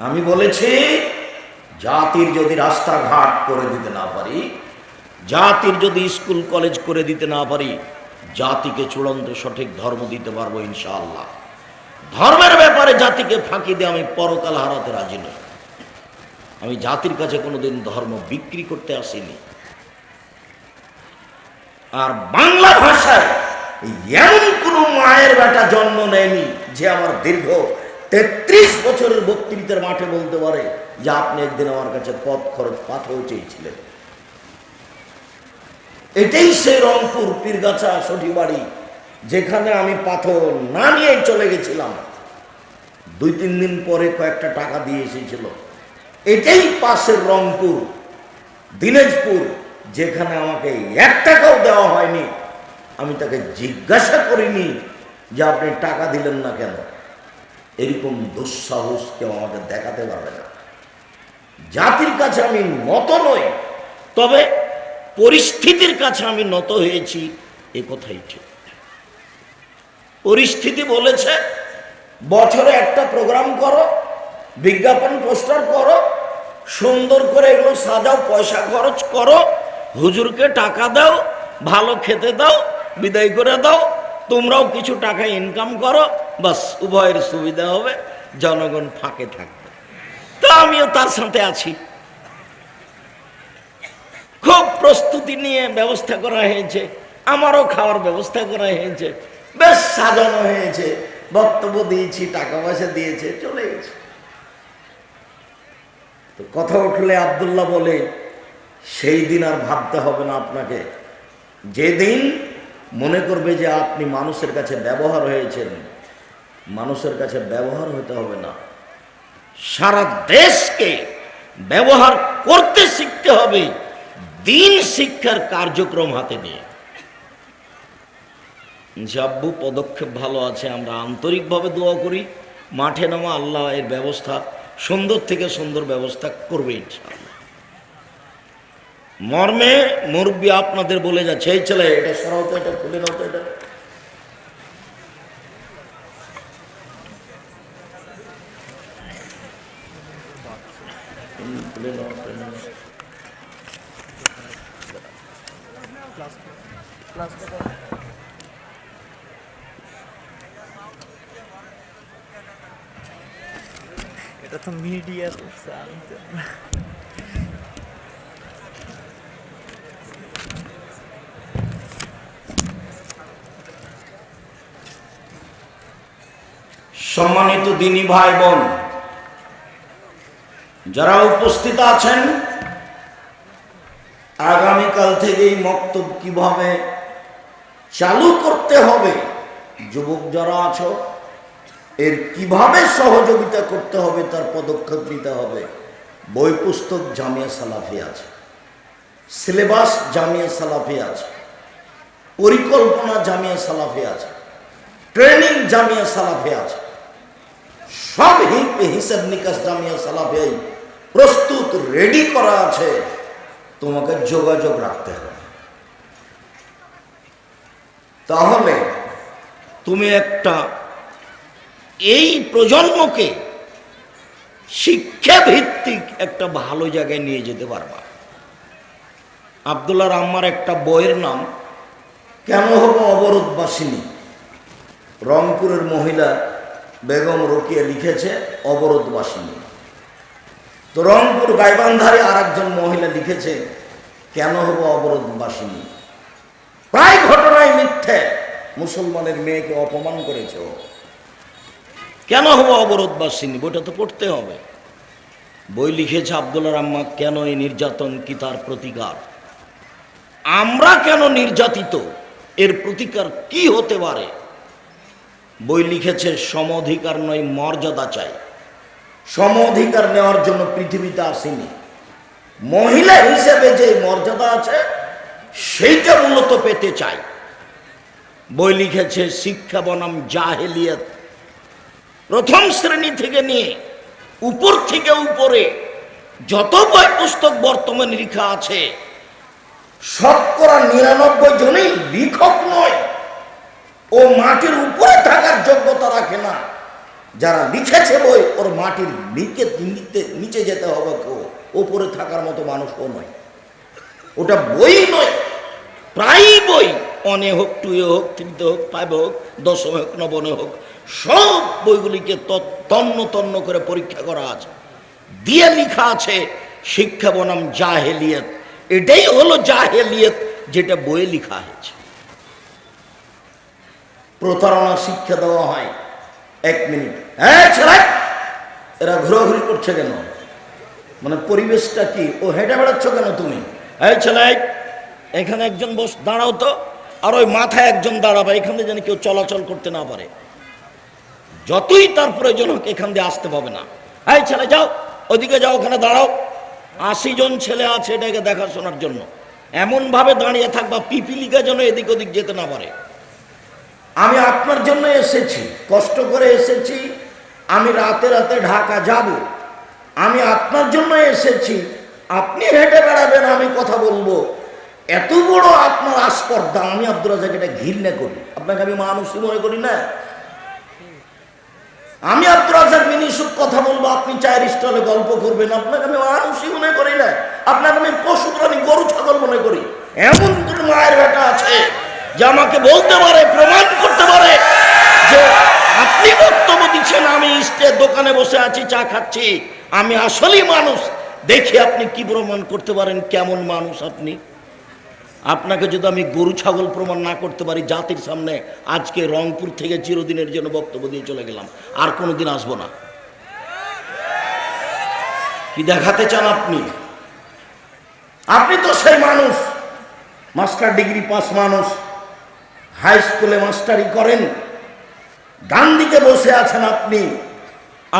আমি বলেছি, জাতির যদি রাস্তাঘাট করে দিতে না পারি, জাতির যদি স্কুল, কলেজ করে দিতে না পারি, জাতিকে চূড়ান্ত সঠিক ধর্ম দিতে পারব ইনশাআল্লাহ। ধর্মের ব্যাপারে জাতিকে ফাঁকি দিয়ে আমি পরকাল হারাতে রাজি নই। আমি জাতির কাছে কোনোদিন ধর্ম বিক্রি করতে আসিনি। আর বাংলা ভাষায় এমন কোনো মায়ের বেটা জন্ম নেয়নি যে আমার দীর্ঘ তেত্রিশ বছরের বক্তৃতার মাঠে বলতে পারে যে আপনি একদিন আমার কাছে পথ খরচ পাথর চেয়েছিলেন। এটাই সেই রংপুর পীরগাছা বাড়ি, যেখানে আমি পাথর না নিয়ে চলে গেছিলাম। দুই তিন দিন পরে কয়েকটা টাকা দিয়ে এসেছিল। এটাই পাশের রংপুর, দিনাজপুর, যেখানে আমাকে এক টাকাও দেওয়া হয়নি। আমি তাকে জিজ্ঞাসা করিনি যে আপনি টাকা দিলেন না কেন। এরকম দুঃসাহস কেউ আমাকে দেখাতে পারবে না। জাতির কাছে আমি নত নই, তবে পরিস্থিতির কাছে আমি নত হয়েছি, এ কথাই ঠিক। পরিস্থিতি বলেছে, বছরে একটা প্রোগ্রাম করো, বিজ্ঞাপন, পোস্টার করো, সুন্দর করে এগুলো সাজাও, পয়সা খরচ করো, হুজুরকে টাকা দাও, ভালো খেতে দাও, বিদায় করে দাও তোমরাও কিছু টাকা ইনকাম করো, বাস উভয়ের সুবিধা হবে, জনগণ ফাঁকে থাকবে। তো আমিও তার সাথে আছি। খুব প্রস্তুতি নিয়ে ব্যবস্থা করা হয়েছে, আমারও খাওয়ার ব্যবস্থা করা হয়েছে, বেশ সাজানো হয়েছে, বক্তব্য দিয়েছি, টাকা পয়সা দিয়েছে, চলে গেছে। তো কথা উঠলে আবদুল্লাহ বলে, সেই দিন আর ভাবতে হবে না আপনাকে। যেদিন মনে করবে যে আপনি মানুষের কাছে ব্যবহার হয়েছেন। মানুষের কাছে ব্যবহার হতে হবে না। সারা দেশকে ব্যবহার করতে শিখতে হবে। দিন শিক্ষার কার্যক্রম হাতে নিয়ে। জাব্বু পদক্ষেপ ভালো আছে। আমরা আন্তরিকভাবে দোয়া করি। মাঠে নামা আল্লাহ এর ব্যবস্থা, সুন্দর থেকে সুন্দর ব্যবস্থা করবে ইনশাআল্লাহ মর্মে মুরব্বী আপনাদের বলে যাচ্ছে এই ছেলে এটা সরাও তো এটা খুলে নাও তো এটা হুম, খুলে নাও, খুলে নাও। এটা তো মিডিয়া করছে আমি তো সম্মানিত দিনী ভাই বোন, যারা উপস্থিত আছেন, আগামীকাল থেকে এই মক্তব কীভাবে চালু করতে হবে, যুবক যারা আছো, এর কীভাবে সহযোগিতা করতে হবে, তার পদক্ষেপ নিতে হবে। বই পুস্তক জামিয়া সালাফি আছে, সিলেবাস জামিয়া সালাফি আছে, পরিকল্পনা জামিয়া সালাফি আছে, ট্রেনিং জামিয়া সালাফি আছে। সব হিসাব নিকাশ জামিয়া সালাফিয়াই প্রস্তুত রেডি করা আছে। তোমাকে যোগাযোগ রাখতে হবে। তাহলে তুমি একটা এই প্রজন্মকে শিক্ষা ভিত্তিক একটা ভালো জায়গায় নিয়ে যেতে পারবা। আবদুল্লাহ আম্মার একটা বইয়ের নাম, কেন হব অবরোধবাসিনী? রংপুরের মহিলা বেগম রোকিয়া লিখেছে অবরোধবাসিনী তো রংপুর গাইবান্ধারে আর একজন মহিলা লিখেছে, কেন হব অবরোধবাসিনী প্রায় ঘটনায় মিথ্যে। মুসলমানের মেয়েকে অপমান করেছে কেন হব অবরোধবাসিনী বইটা তো পড়তে হবে। বই লিখেছে আবদুল্লাহ রাম্মা কেন এই নির্যাতন কি তার প্রতিকার? আমরা কেন নির্যাতিত? এর প্রতিকার কি হতে পারে? বই লিখেছে সম অধিকার নয়, মর্যাদা চাই। সম অধিকার নেওয়ার জন্য পৃথিবীতে আসেনি। মহিলা হিসেবে যে মর্যাদা আছে, সেইটা মূলত পেতে চাই। বই লিখেছে, শিক্ষা বনাম জাহেলিয়ত। প্রথম শ্রেণি থেকে নিয়ে উপর থেকে উপরে যত বই পুস্তক বর্তমানে লেখা আছে, শতকরা নিরানব্বই জনেই লিখক নয়। ও মাটির উপরে থাকার যোগ্যতা রাখে না। যারা লিখেছে বই, ওর মাটির নিচে নিচে যেতে হবে কেউ। ওপরে থাকার মতো মানুষ ও নয়। ওটা বই নয় প্রায় বই। অনে হোক, টুয়ে হোক থ্রিতে হোক ফাইভে হোক, দশমে হোক নবনে হোক, সব বইগুলিকে তন্ন তন্ন করে পরীক্ষা করা আছে। দিয়ে লিখা আছে, শিক্ষা বনাম জাহেলিয়ত। এটাই হলো জাহেলিয়ত, যেটা বইয়ে লিখা হয়েছে। প্রতারণা শিক্ষা দেওয়া হয়। এক মিনিট। হ্যাঁ ছেলে এরা ঘোরাঘুরি করছে কেন? মানে পরিবেশটা কি? ও হেঁটে বেড়াচ্ছ কেন তুমি? হ্যাঁ ছেলে, এখানে একজন বস, দাঁড়াও তো। আর ওই মাথায় একজন দাঁড়াবে, এখানে যেন কেউ চলাচল করতে না পারে। যতই তার প্রয়োজন হোক, এখান দিয়ে আসতে পাবে না। এই ছেলে, যাও, ওদিকে যাও, ওখানে দাঁড়াও। আশি জন ছেলে আছে এটাকে দেখাশোনার জন্য। এমনভাবে দাঁড়িয়ে থাকবা, পিপিলিকা যেন এদিক ওদিক যেতে না পারে। আমি আপনার জন্য এসেছি, কষ্ট করে এসেছি, আমি রাতে রাতে ঢাকা যাব, আমি আপনার জন্য এসেছি, আপনি হেঁটে বেড়াবেন, আমি কথা বলব। এত বড় আপনার আস্পর্ধা, আমি আব্দুল রাজাক এটা ঘৃণা করি। আপনাকে আমি মানুষই মনে করি না। আমি আব্দুল রাজাক মিনিসুক কথা বলব, আপনি চায়ের স্টলে গল্প করবেন, আপনাকে আমি মানুষই মনে করি না। আপনাকে আমি পশু প্রাণী, গরু, ছাগল মনে করি। এমন কোন মায়ের বেটা আছে। যে আমাকে বলতে পারে, প্রমাণ করতে পারে যে আপনি বক্তব্য দিচ্ছেন, আমি স্টের দোকানে বসে আছি, চা খাচ্ছি। আমি আসলেই মানুষ। দেখি আপনি কি প্রমাণ করতে পারেন, কেমন মানুষ আপনি? আপনাকে যদি আমি গরু, ছাগল প্রমাণ না করতে পারি জাতির সামনে, আজকে রংপুর থেকে চিরদিনের জন্য বক্তব্য দিয়ে চলে গেলাম। আর কোনোদিন আসব না। কি দেখাতে চান আপনি? আপনি তো সেই মানুষ। মাস্টার ডিগ্রি পাস মানুষ। হাই স্কুলে মাস্টারি করেন, ডান দিকে বসে আছেন আপনি,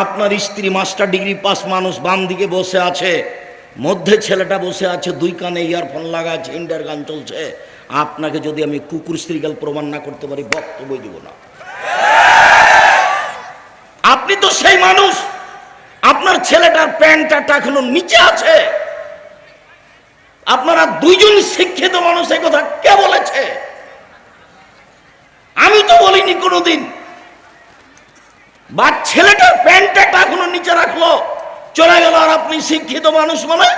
আপনার স্ত্রী মাস্টার ডিগ্রি পাস মানুষ বাম দিকে বসে আছে, মধ্যে ছেলেটা বসে আছে, দুই কানে ইয়ারফোন লাগা আছে ইন্ডিয়ার গান চলছে, আপনাকে যদি আমি কুকুর স্ত্রীকাল প্রমাণ না করতে পারি বক্তব্য দিব না। আপনি তো সেই মানুষ, আপনার ছেলেটার প্যান্টটা এখনও নিচে আছে, আপনারা দুইজন শিক্ষিত মানুষ কথা কে বলেছে? আমি তো বলিনি কোনোদিন। বা ছেলেটার প্যান্টটা এখনও নিচে রাখল। চলে গেল আর আপনি শিক্ষিত মানুষ মানে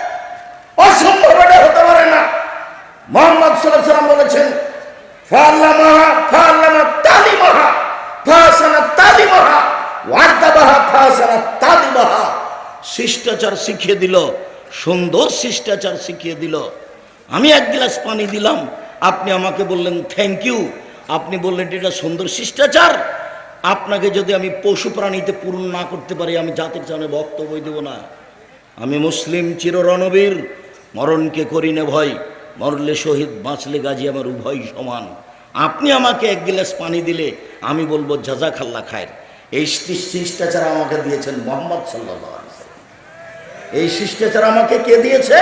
অসম্ভব এটা হতে পারে না। মোহাম্মদ সাল্লাহ সাল্লাম বলেছেন ফাল্লামাহা ফাল্লামা তালিমাহা, ফাসানা তালিমাহা ওয়ার্দাবাহা ফাসানা তালিমাহা। শিষ্টাচার শিখিয়ে দিল, সুন্দর শিষ্টাচার শিখিয়ে দিল। আমি এক গ্লাস পানি দিলাম, আপনি আমাকে বললেন থ্যাংক ইউ আপনি বললেন এটা সুন্দর শিষ্টাচার। আপনাকে যদি আমি পশু প্রাণীতে পূরণ না করতে পারি, আমি জাতির সামনে বক্তব্য দেব না। আমি মুসলিম চির রণবীর মরণকে করি না ভয়, মরলে শহীদ, বাঁচলে গাজী আমার উভয় সমান। আপনি আমাকে এক গিলাস পানি দিলে আমি বলব জাজা খাল্লা খায়ের। এই শিষ্টাচার আমাকে দিয়েছেন মোহাম্মদ সাল্লাহ এই শিষ্টাচার আমাকে কে দিয়েছে?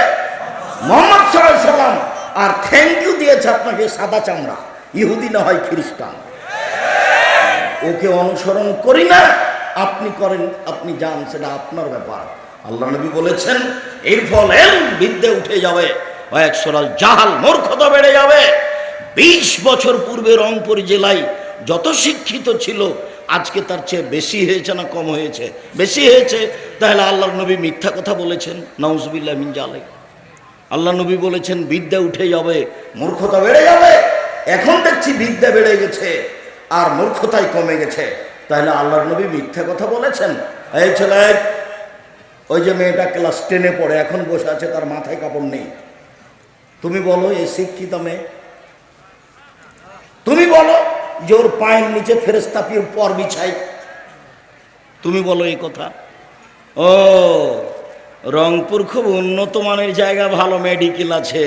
মোহাম্মদ সাল্লাহ সাল্লাম। আর থ্যাংক ইউ দিয়েছে আপনাকে সাদা চামড়া। ইহুদি না হয় খ্রিস্টান। ওকে অনুসরণ করি না, আপনি করেন, আপনি যান, সেটা আপনার ব্যাপার। আল্লাহ নবী বলেছেন, এর ফলে বিদ্যে উঠে যাবে এক সরাল জাহাল মূর্খতা বেড়ে যাবে। বিশ বছর পূর্বে রংপুর জেলায় যত শিক্ষিত ছিল, আজকে তার চেয়ে বেশি হয়েছে না কম হয়েছে? বেশি হয়েছে? তাহলে আল্লাহর নবী মিথ্যা কথা বলেছেন নওজবিল্লাহ মিন জালে আল্লাহ নবী বলেছেন, বিদ্যা উঠে যাবে, মূর্খতা বেড়ে যাবে। এখন দেখছি বিদ্যা বেড়ে গেছে আর মূর্খতাই কমে গেছে। তাহলে আল্লাহর নবী মিথ্যা কথা বলেছেন? এই ছেলে, ওই যে মেয়েটা ক্লাস টেনে পড়ে, এখন বসে আছে, তার মাথায় কাপড় নেই। তুমি বলো এই শিক্ষিত মেয়ে? তুমি বলো, যে ওর পায়ের নিচে ফেরেস্তা পিয়ে পর বিছাই তুমি বলো এই কথা। ও, রংপুর খুব উন্নত মানের জায়গা, ভালো মেডিকেল আছে।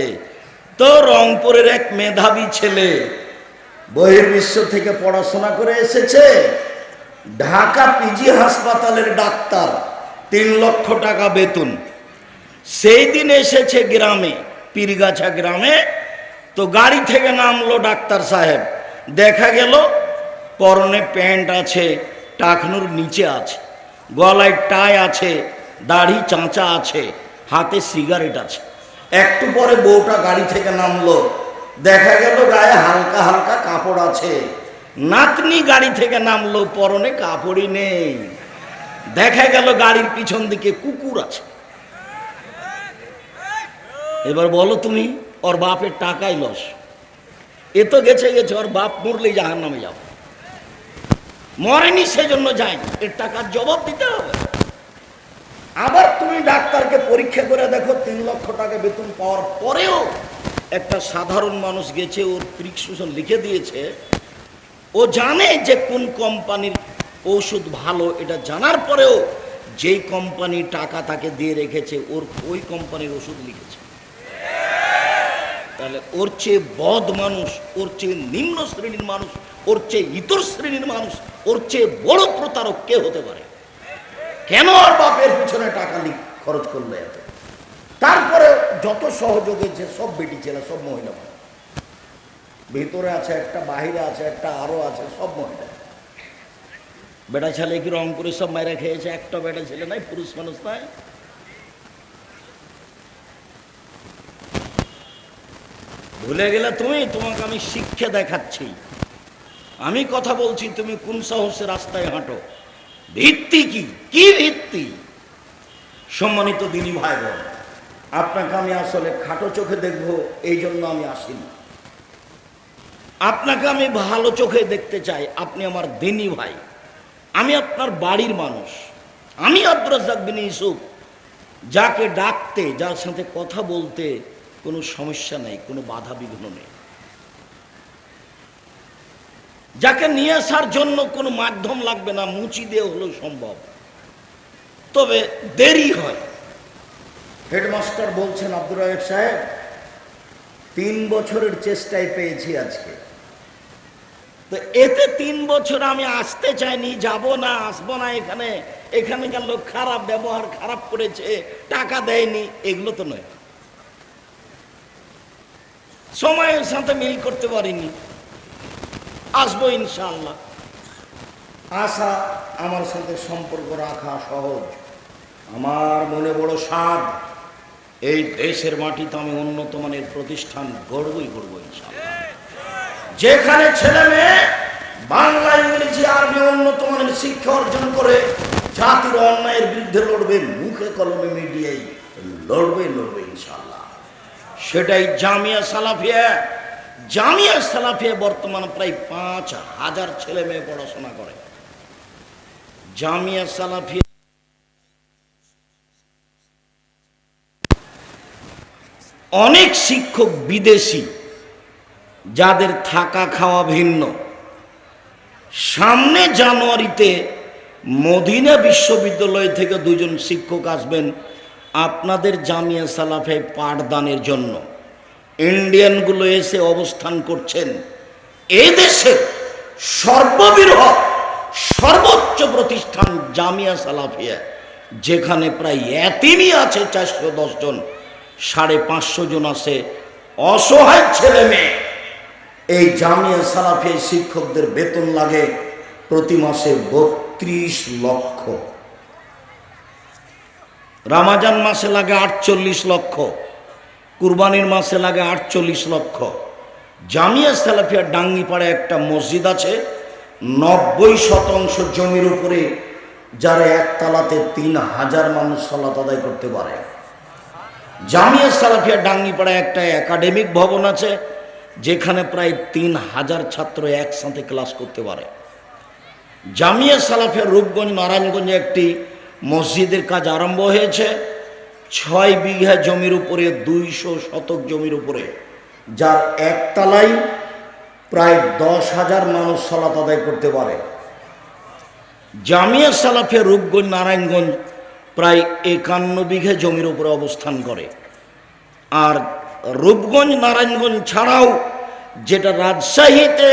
তো রংপুরের এক মেধাবী ছেলে বহির্বিশ্ব থেকে পড়াশোনা করে এসেছে, ঢাকা পিজি হাসপাতালের ডাক্তার, তিন লক্ষ টাকা বেতন। সেই দিন এসেছে গ্রামে, পীরগাছা গ্রামে, তো গাড়ি থেকে নামলো ডাক্তার সাহেব। দেখা গেল, পরনে প্যান্ট আছে, টাকনুর নিচে আছে, গলায় টাই আছে, দাড়ি চাঁচা আছে, হাতে সিগারেট আছে। একটু পরে বউটা গাড়ি থেকে নামলো। দেখা গেল গায়ে হালকা হালকা কাপড় আছে। নাতনি গাড়ি থেকে নামলো, পরনে কাপড়ই নেই। দেখা গেল গাড়ির পিছন দিকে কুকুর আছে। এবার বলো তুমি, ওর বাপের টাকাই লস। এ তো গেছে গেছে, ওর বাপ মরলেই জাহার নামে যাব। মরেনি, সেজন্য যায়নি। এর টাকার জবাব দিতে হবে। আবার তুমি ডাক্তারকে পরীক্ষা করে দেখো, তিন লক্ষ টাকা বেতন পাওয়ার পরেও একটা সাধারণ মানুষ গেছে, ওর প্রিসক্রিপশন লিখে দিয়েছে। ও জানে যে কোন কোম্পানির ওষুধ ভালো, এটা জানার পরেও যেই কোম্পানি টাকা তাকে দিয়ে রেখেছে, ওর ওই কোম্পানির ওষুধ লিখেছে। তাহলে ওর চেয়ে বদ মানুষ, ওর চেয়ে নিম্ন শ্রেণির মানুষ, ওর চেয়ে ইতর শ্রেণির মানুষ, ওর চেয়ে বড় প্রতারক কে হতে পারে? কেন আর বাপের পিছনে টাকা খরচ করল এত? তারপরে যত সহযোগ হয়েছে সব বেটি ছেলে, সব মহিলা। ভিতরে আছে একটা, বাহিরে আছে একটা, আরও আছে সব মহিলা। বেটা ছেলে কি রং করে সব মায়েরা খেয়েছে? একটা বেটা ছেলে নাই, পুরুষ মানুষ নাই। ভুলে গেলে তুমি, তোমাকে আমি শিক্ষা দেখাচ্ছি। আমি কথা বলছি, তুমি কোন সাহসে রাস্তায় হাঁটো? ভিত্তি কি? কি ভিত্তি? সম্মানিত দিনী ভাই বোন আপনাকে আমি আসলে খাটো চোখে দেখব এই জন্য আমি আসিনি। আপনাকে আমি ভালো চোখে দেখতে চাই, আপনি আমার দিনী ভাই। আমি আপনার বাড়ির মানুষ। আমি আব্দুর রাজ্জাক বিন ইউসুফ, যাকে ডাকতে, যার সাথে কথা বলতে কোনো সমস্যা নেই, কোনো বাধা বিঘ্ন নেই। যাকে নিয়ে আসার জন্য কোনো মাধ্যম লাগবে না মুচি দিয়ে হলেও সম্ভব। তবে দেরি হয়। হেডমাস্টার বলছেন আব্দুর রাহেব সাহেব তিন বছরের চেষ্টায় পেয়েছি আজকে। তো এতে তিন বছর আমি আসতে চাইনি যাব না আসব না এখানে। এখানকার লোক খারাপ ব্যবহার খারাপ করেছে টাকা দেয়নি এগুলো তো নয়। সময়ের সাথে মিল করতে পারিনি। আসব ইনশাআল্লাহ। আশা আমার সাথে সম্পর্ক রাখা সহজ। আমার মনে বড় সাধ এই দেশের মাটিতে আমি উন্নত মানের প্রতিষ্ঠান গড়বই গড়বো যেখানে ছেলে মেয়ে বাংলা, ইংরেজি, আরবি উন্নত মানের শিক্ষা অর্জন করে জাতির অন্যায়ের বিরুদ্ধে লড়বে, মুখে কলমে মিডিয়ায় লড়বে লড়বে ইনশাল্লাহ সেটাই জামিয়া সালাফিয়া জামিয়া সালাফিয়া বর্তমান প্রায় পাঁচ হাজার ছেলে মেয়ে পড়াশোনা করে। জামিয়া সালাফিয়া অনেক শিক্ষক বিদেশি, যাদের থাকা খাওয়া ভিন্ন। সামনে জানুয়ারিতে মদিনা বিশ্ববিদ্যালয় থেকে দুজন শিক্ষক আসবেন আপনাদের জামিয়া সালাফে পাঠদানের জন্য। ইন্ডিয়ানগুলো এসে অবস্থান করছেন। এ দেশের সর্ববৃহৎ, সর্বোচ্চ প্রতিষ্ঠান জামিয়া সালাফিয়া, যেখানে প্রায় এতিমই আছে চারশো দশ জন, সাড়ে পাঁচশো জন আছে অসহায় ছেলে মেয়ে। এই জামিয়া সালাফিয়া শিক্ষকদের বেতন লাগে প্রতি মাসে বত্রিশ লক্ষ। রামাজান মাসে লাগে আটচল্লিশ লক্ষ। কুরবানির মাসে লাগে আটচল্লিশ লক্ষ। জামিয়া সালাফিয়া ডাঙ্গিপাড়ে একটা মসজিদ আছে, নব্বই শতাংশ জমির উপরে যারা একতলাতে তিন হাজার মানুষ সালাত আদায় করতে পারে। জামিয়া সালাফিয়া ডাঙ্গিপাড়ায় একটা একাডেমিক ভবন আছে, যেখানে প্রায় তিন হাজার ছাত্র একসাথে ক্লাস করতে পারে। জামিয়া সালাফিয়া রূপগঞ্জ, নারায়ণগঞ্জে একটি মসজিদের কাজ আরম্ভ হয়েছে। ছয় বিঘা জমির উপরে, দুইশো শতক জমির উপরে। যার একতলায় প্রায় দশ হাজার মানুষ সালাত আদায় করতে পারে। জামিয়া সালাফিয়া রূপগঞ্জ, নারায়ণগঞ্জ প্রায় একান্ন বিঘা জমির উপরে অবস্থান করে। আর রূপগঞ্জ, নারায়ণগঞ্জ ছাড়াও যেটা রাজশাহীতে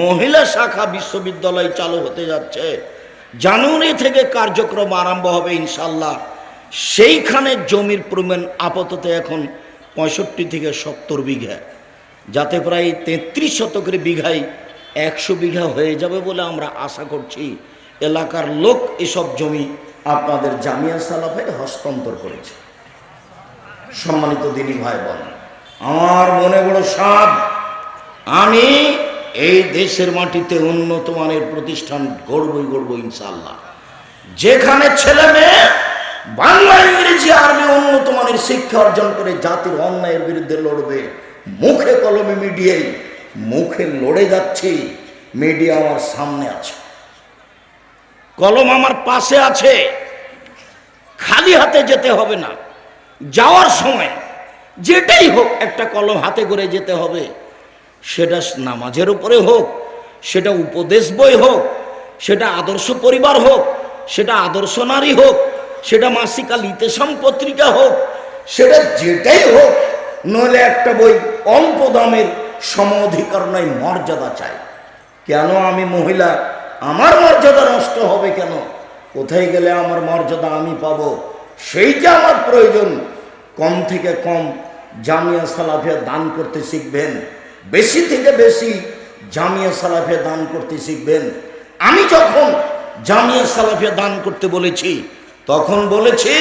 মহিলা শাখা বিশ্ববিদ্যালয় চালু হতে যাচ্ছে, জানুয়ারি থেকে কার্যক্রম আরম্ভ হবে ইনশাল্লাহ সেইখানে জমির পরিমাণ আপাতত এখন পঁয়ষট্টি থেকে সত্তর বিঘা। যাতে প্রায় তেত্রিশ শতকের বিঘায় একশো বিঘা হয়ে যাবে বলে আমরা আশা করছি। এলাকার লোক এসব জমি আপনাদের জামিয়া সালাফে হস্তান্তর করেছে। সম্মানিত দিনী ভাই বোন আমার মনে বড় সাপ আমি এই দেশের মাটিতে উন্নত মানের প্রতিষ্ঠান গড়বই গড়ব ইনশাল্লাহ যেখানে ছেলে মেয়ে বাংলা ইংরেজি আরবি উন্নত মানের শিক্ষা অর্জন করে জাতির অন্যায়ের বিরুদ্ধে লড়বে। মুখে কলমে মিডিয়াই মুখে লড়ে যাচ্ছি। মিডিয়া আমার সামনে আছে। কলম আমার পাশে আছে। খালি হাতে যেতে হবে না। যাওয়ার সময় যেটাই হোক একটা কলম হাতে করে যেতে হবে। সেটা নামাজের উপরে হোক, সেটা উপদেশ বই হোক, সেটা আদর্শ পরিবার হোক, সেটা আদর্শ নারী হোক সেটা মাসিকাল ইতেসাম পত্রিকা হোক, সেটা যেটাই হোক, নইলে একটা বই অল্প দামের সম অধিকার নয়, মর্যাদা চাই। কেন আমি মহিলা? আমার মর্যাদা নষ্ট হবে কেন? কোথায় গেলে আমার মর্যাদা আমি পাবো? সেইটা আমার প্রয়োজন। কম থেকে কম জামিয়া সালাফিয়া দান করতে শিখবেন। বেশি থেকে বেশি জামিয়া সালাফিয়া দান করতে শিখবেন। আমি যখন জামিয়া সালাফিয়া দান করতে বলেছি তখন বলেছি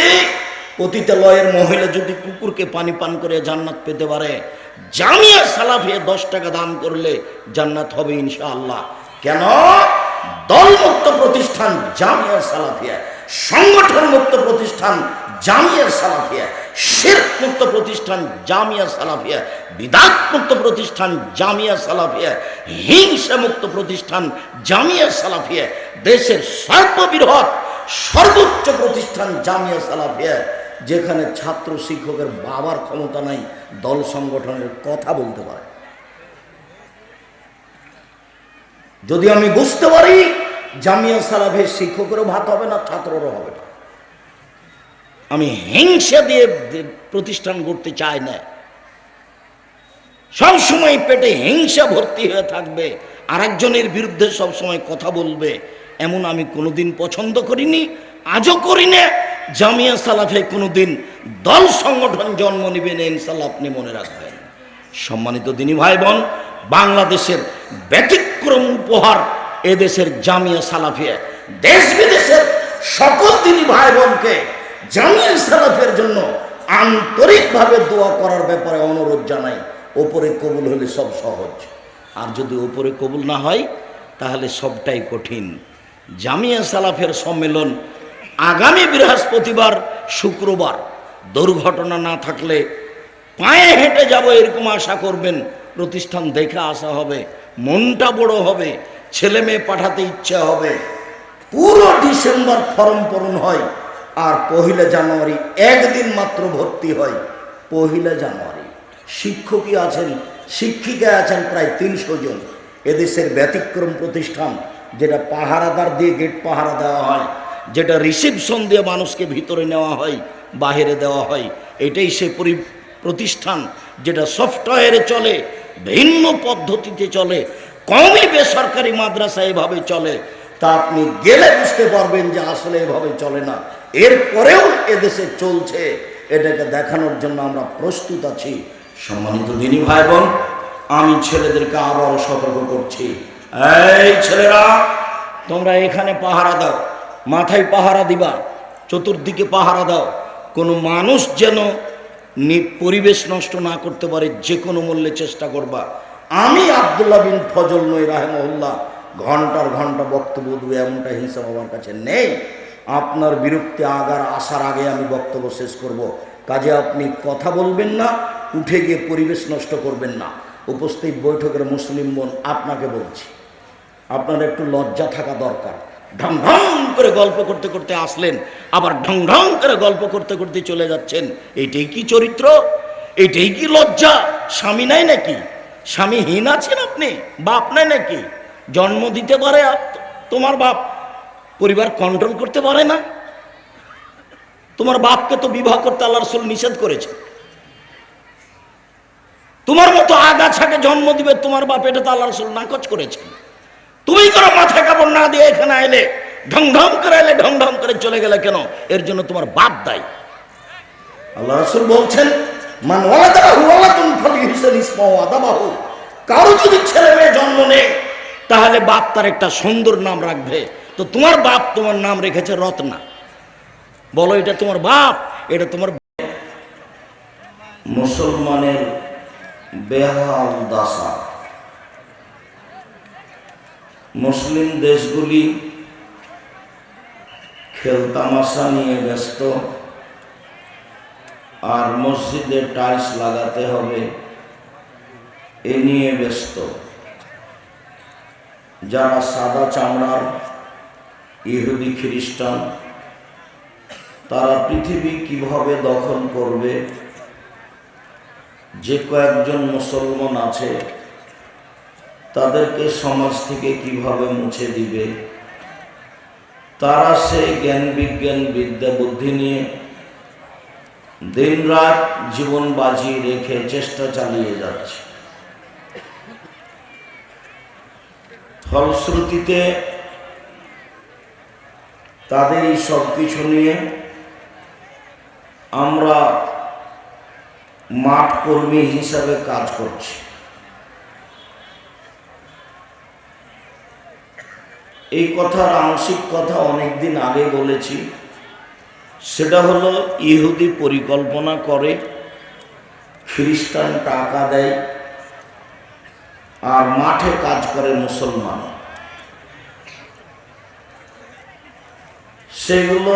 পতিতালয়ের মহিলা যদি কুকুরকে পানি পান করে জান্নাত পেতে পারে, জামিয়া সালাফিয়া দশ টাকা দান করলে জান্নাত হবে ইনশাআল্লাহ। কেন? দলমুক্ত প্রতিষ্ঠান জামিয়া সালাফিয়া সংগঠন মুক্ত প্রতিষ্ঠান জামিয়া সালাফিয়া শেরক মুক্ত প্রতিষ্ঠান জামিয়া সালাফিয়া বিদাত মুক্ত প্রতিষ্ঠান জামিয়া সালাফিয়া হিংসা মুক্ত প্রতিষ্ঠান জামিয়া সালাফিয়া, দেশের সর্ববৃহৎ সর্বোচ্চ প্রতিষ্ঠান জামিয়া সালাফিয়া যেখানে ছাত্র শিক্ষকের বাবার ক্ষমতা নাই, দল সংগঠনের কথা বলতে পারে। যদি আমি বুঝতে পারি, জামিয়া সালাফের শিক্ষকেরও ভাত হবে না, ছাত্ররও হবে না। আমি হিংসা দিয়ে প্রতিষ্ঠান করতে চাই না। সবসময় পেটে হিংসা ভর্তি হয়ে থাকবে, আরেকজনের বিরুদ্ধে সবসময় কথা বলবে এমন আমি কোনোদিন পছন্দ করিনি, আজও করি না। জামিয়া সালাফে কোনোদিন দল সংগঠন জন্ম নেবেন ইনশাল্লাহ আপনি মনে রাখবেন। সম্মানিত দিনী ভাই বোন বাংলাদেশের ব্যতিক্রম উপহার এদেশের জামিয়া সালাফিয়া, দেশ বিদেশের সকল দিনী ভাই বোনকে জামিয়া সালাফের জন্য আন্তরিকভাবে দোয়া করার ব্যাপারে অনুরোধ জানাই, ওপরে কবুল হলে সব সহজ। আর যদি ওপরে কবুল না হয়, তাহলে সবটাই কঠিন। জামিয়া সালাফের সম্মেলন আগামী বৃহস্পতিবার, শুক্রবার। দুর্ঘটনা না থাকলে পায়ে হেঁটে যাব এরকম আশা করবেন। প্রতিষ্ঠান দেখে আসা হবে, মনটা বড় হবে, ছেলে মেয়ে পাঠাতে ইচ্ছে হবে। পুরো ডিসেম্বর ফর্ম পূরণ হয় আর পহিলা জানুয়ারি একদিন মাত্র ভর্তি হয়। পহিলা জানুয়ারি। শিক্ষকই আছেন শিক্ষিকা আছেন প্রায় তিনশো জন। এদেশের ব্যতিক্রম প্রতিষ্ঠান যেটা পাহারাদার দিয়ে গেট পাহারা দেওয়া হয়, যেটা রিসেপশন দিয়ে মানুষকে ভিতরে নেওয়া হয়, বাহিরে দেওয়া হয়, এটাই সে পরি প্রতিষ্ঠান যেটা সফটওয়্যারে চলে, ভিন্ন পদ্ধতিতে চলে, কমই বেসরকারি মাদ্রাসা এভাবে চলে। তা আপনি গেলে বুঝতে পারবেন যে আসলে এভাবে চলে না। এরপরেও এদেশে চলছে, এটাকে দেখানোর জন্য আমরা প্রস্তুত আছি। সম্মানিত দিনী ভাই বোন আমি ছেলেদেরকে আবারও সতর্ক করছি। এই ছেলেরা, তোমরা এখানে পাহারা দাও, মাথায় পাহারা দিবা, চতুর্দিকে পাহারা দাও। কোনো মানুষ যেন পরিবেশ নষ্ট না করতে পারে, যে কোনো মূল্যে চেষ্টা করবা। আমি আবদুল্লাহ বিন ফজল নই রাহেমহল্লা ঘণ্টার ঘণ্টা বক্তব্য দেবে, এমনটা হিসাব আমার কাছে নেই। আপনার বিরক্তি আগার আসার আগে আমি বক্তব্য শেষ করব। কাজে আপনি কথা বলবেন না, উঠে গিয়ে পরিবেশ নষ্ট করবেন না। উপস্থিত বৈঠকের মুসলিম বোন আপনাকে বলছি। আপনার একটু লজ্জা থাকা দরকার। ঢং ঢং করে গল্প করতে করতে আসলেন, আবার ঢং ঢং করে গল্প করতে করতে চলে যাচ্ছেন। এটাই কি চরিত্র? এটাই কি লজ্জা? স্বামী নাই নাকি? স্বামীহীন আছেন আপনি? বাপ নাই নাকি? জন্ম দিতে পারে তোমার বাপ? পরিবার কন্ট্রোল করতে পারে না? তোমার বাপকে তো বিবাহ করতে আল্লাহ রসুল নিষেধ করেছে তোমার মতো আগাছাকে জন্ম দিবে তোমার বাপ, এটা তো আল্লাহ রসুল নাকচ করেছেন। তুমি করো মাথা কাপড় না দিয়ে এখানে এলে ঢং ঢং করে এলে ঢং ঢং করে চলে গেলে কেন? এর জন্য তোমার বাপ দায়ী। আল্লাহ রসুল বলছেন মান কারও যদি ছেলে মেয়ে জন্ম নেয় তাহলে বাপ তার একটা সুন্দর নাম রাখবে। তো তোমার বাপ তোমার নাম রেখেছে রত্না। বলো এটা তোমার বাপ এটা তোমার মুসলমানের বেহাল দাসা। মুসলিম দেশগুলি খেলতামাশা নিয়ে ব্যস্ত। আর মসজিদে টাইলস লাগাতে হবে, এ নিয়ে ব্যস্ত। যারা সাদা চামড়ার ইহুদি খ্রিস্টান, তারা পৃথিবী কীভাবে দখল করবে? যে কয়েকজন মুসলমান আছে তাদেরকে সমাজ থেকে কীভাবে মুছে দিবে? তারা সেই জ্ঞান বিজ্ঞান বিদ্যা বুদ্ধি নিয়ে দিনরাত জীবন বাজি রেখে চেষ্টা চালিয়ে যাচ্ছে। ফলশ্রুতিতে তাদের এই সব কিছু নিয়ে আমরা মাঠ কর্মী হিসাবে কাজ করছি। এই কথার আংশিক কথা অনেকদিন আগে বলেছি। সেটা হলো, ইহুদি পরিকল্পনা করে, খ্রিস্টান টাকা দেয়, আর মাঠে কাজ করে মুসলমান। সেগুলো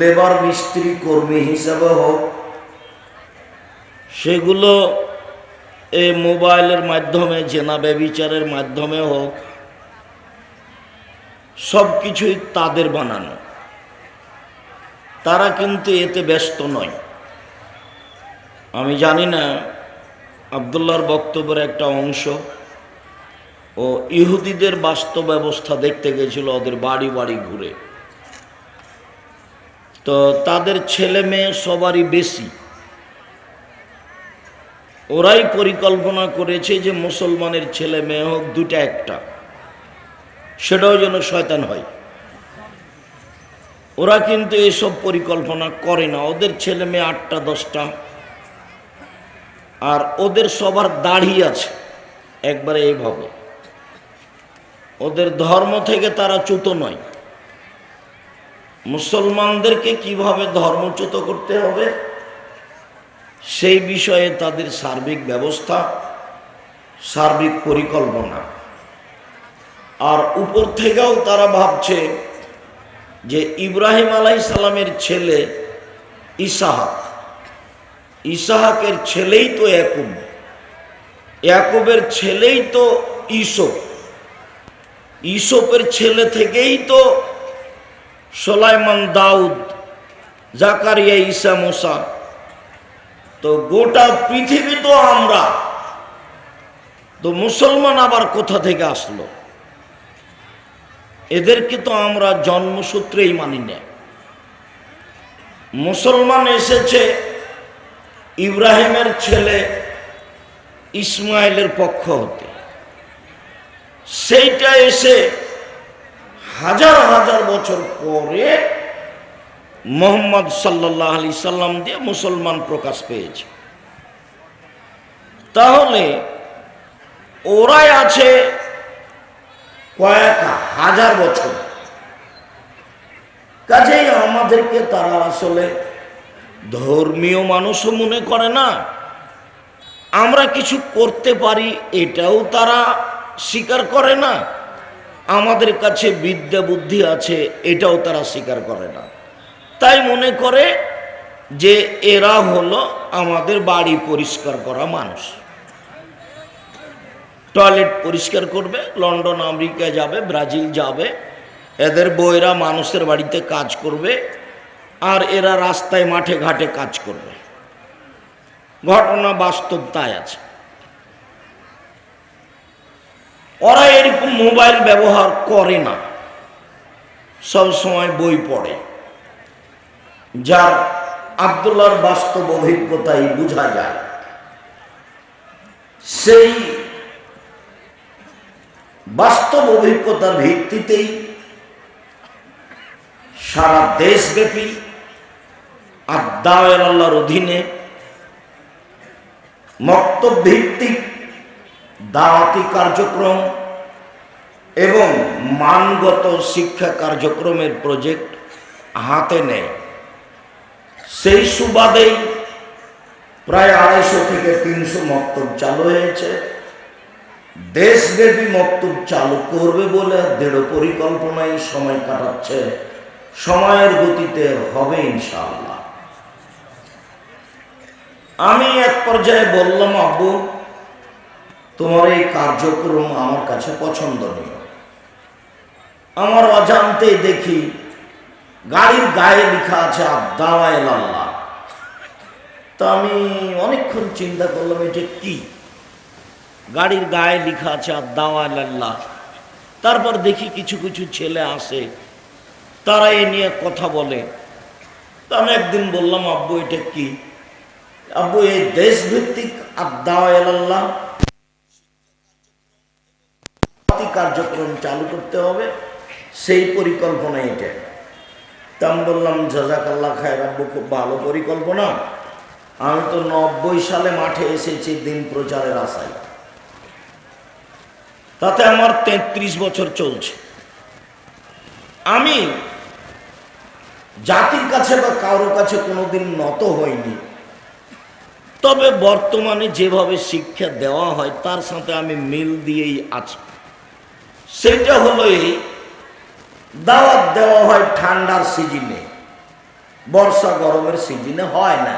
লেবার মিস্ত্রি, কর্মী হিসাবে হোক, সেগুলো এই মোবাইলের মাধ্যমে, জেনা ব্যবিচারের মাধ্যমে হোক সব কিছুই তাদের বানানো। তারা কিন্তু এতে ব্যস্ত নয়। আমি জানি না আবদুল্লাহর বক্তব্যের একটা অংশ ও ইহুদিদের বাস্তব ব্যবস্থা দেখতে গেছিল ওদের বাড়ি বাড়ি ঘুরে। তো তাদের ছেলে মেয়ে সবারই বেশি। ওরাই পরিকল্পনা করেছে যে মুসলমানের ছেলে মেয়ে হোক দুটা একটা। সেটাও যেন শয়তান হয়। ওরা কিন্তু এসব পরিকল্পনা করে না। ওদের ছেলে মেয়ে আটটা, দশটা। আর ওদের সবার দাড়ি আছে, একবারে এইভাবে ওদের ধর্ম থেকে তারা চ্যুত নয়। মুসলমানদেরকে কীভাবে ধর্মচ্যুত করতে হবে, সেই বিষয়ে তাদের সার্বিক ব্যবস্থা, সার্বিক পরিকল্পনা। আর উপর থেকেও তারা ভাবছে যে ইব্রাহিম আলাই সালামের ছেলে ইসাহাক। ইসাহাকের ছেলেই তো একুব ইয়াকুবের ছেলেই তো ইসব ইসপের ছেলে থেকেই তো সোলাইমান দাউদ, জাকারিয়া, ঈসা, মোসা। তো গোটা পৃথিবী তো আমরা। তো মুসলমান আবার কোথা থেকে আসলো? এদেরকে তো আমরা জন্মসূত্রেই মানি না। মুসলমান এসেছে ইব্রাহিমের ছেলে ইসমাইলের পক্ষ হতে। সেইটা এসে হাজার হাজার বছর পরে মোহাম্মদ সাল্লাহ আলি সাল্লাম দিয়ে মুসলমান প্রকাশ পেয়েছে। তাহলে ওরাই আছে কয়েক হাজার বছর। কাজেই আমাদেরকে তারা আসলে ধর্মীয় মানুষও মনে করে না, আমরা কিছু করতে পারি এটাও তারা স্বীকার করে না। আমাদের কাছে বিদ্যা বুদ্ধি আছে, এটাও তারা স্বীকার করে না। তাই মনে করে যে এরা হলো আমাদের বাড়ি পরিষ্কার করা মানুষ। টয়লেট পরিষ্কার করবে, লন্ডন, আমেরিকা যাবে, ব্রাজিল যাবে, এদের বইরা মানুষের বাড়িতে কাজ করবে, আর এরা রাস্তায় মাঠে ঘাটে কাজ করবে। ঘটনা বাস্তব তাই আছে। ওরা এরকম মোবাইল ব্যবহার করে না। সব সময় বই পড়ে। যার আবদুল্লাহর বাস্তব অভিজ্ঞতাই বোঝা যায়। সেই বাস্তব অভিজ্ঞতার ভিত্তিতেই সারা দেশব্যাপী আদাওয়ের আল্লাহর অধীনে মক্তব ভিত্তিক দাওয়াতি কার্যক্রম এবং মানগত শিক্ষা কার্যক্রমের প্রজেক্ট হাতে নেয়। সেই সুবাদেই প্রায় আড়াইশো থেকে তিনশো মক্তব চালু হয়েছে। দেশব্যাপী মক্তব চালু করবে বলে দৃঢ় পরিকল্পনায় সময় কাটাচ্ছে। সময়ের গতিতে হবে ইনশাআল্লাহ। আমি এক পর্যায়ে বললাম, আব্বু, তোমার এই কার্যক্রম আমার কাছে পছন্দনীয়। আমার অজান্তে দেখি গাড়ির গায়ে লেখা আছে আদাওয়ায় আল্লাহ তা আমি অনেকক্ষণ চিন্তা করলাম, এটা কি? গাড়ির গায়ে লেখা আছে আদাওয়ায় আল্লাহ। তারপর দেখি কিছু কিছু ছেলে আসে, তারা এ নিয়ে কথা বলে। তা আমি একদিন বললাম, আব্বু, এটা কি? আব্বু, এই দেশভিত্তিক আদাওয়ায় আল্লাহ। কার্যক্রম চালু করতে হবে, সেই পরিকল্পনা এটা। তা আমি বললাম জাজাকাল্লা খায়ের, আব্বু, খুব ভালো পরিকল্পনা। আমি তো নব্বই সালে মাঠে এসেছি দিন প্রচারের আশায়। তাতে আমার তেত্রিশ বছর চলছে। আমি জাতির কাছে বা কারোর কাছে কোনোদিন নত হইনি। তবে বর্তমানে যেভাবে শিক্ষা দেওয়া হয়, তার সাথে আমি মিল দিয়েই আছি। সেটা হলো এই, দাওয়াত দেওয়া হয় ঠান্ডার সিজনে বর্ষা গরমের সিজনে হয় না।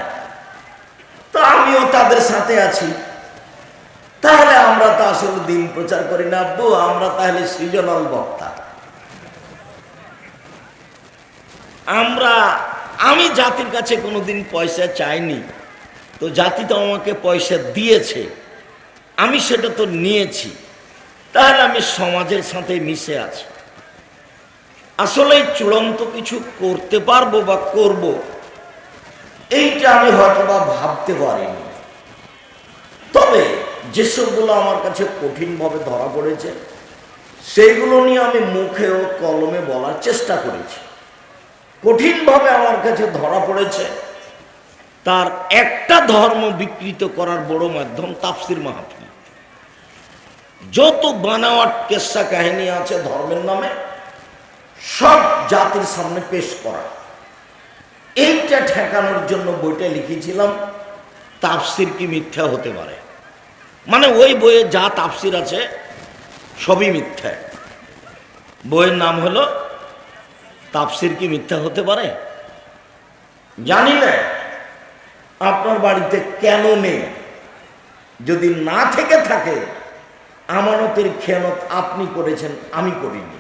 তো আমিও তাদের সাথে আছি। তাহলে আমরা তো আসলে দিন প্রচার করি না, আব্বু, আমরা তাহলে সৃজনাল বক্তা। আমরা, আমি জাতির কাছে কোনোদিন পয়সা চাইনি, তো জাতি তো আমাকে পয়সা দিয়েছে, আমি সেটা তো নিয়েছি, তাহলে আমি সমাজের সাথে মিশে আছি। আসলে চূড়ান্ত কিছু করতে পারব বা করব, এইটা আমি হয়তো বা ভাবতে পারিনি। তবে যেসবগুলো আমার কাছে কঠিনভাবে ধরা পড়েছে, সেইগুলো নিয়ে আমি মুখে ও কলমে বলার চেষ্টা করেছি। কঠিনভাবে আমার কাছে ধরা পড়েছে, তার একটা ধর্ম বিকৃত করার বড় মাধ্যম তাফসির মাহফিল। যত বানাওয়াট কেসা কাহিনী আছে ধর্মের নামে, সব জাতির সামনে পেশ করা। এইটা ঠেকানোর জন্য বইটা লিখেছিলাম, তাফসির কি মিথ্যা হতে পারে? মানে ওই বইয়ে যা তাফসির আছে, সবই মিথ্যা। বইয়ের নাম হলো, তাফসির কি মিথ্যা হতে পারে? জানি না। আপনার বাড়িতে কেন নেই? যদি না থেকে থাকে, আমানতের খেয়ানত আপনি করেছেন, আমি করিনি।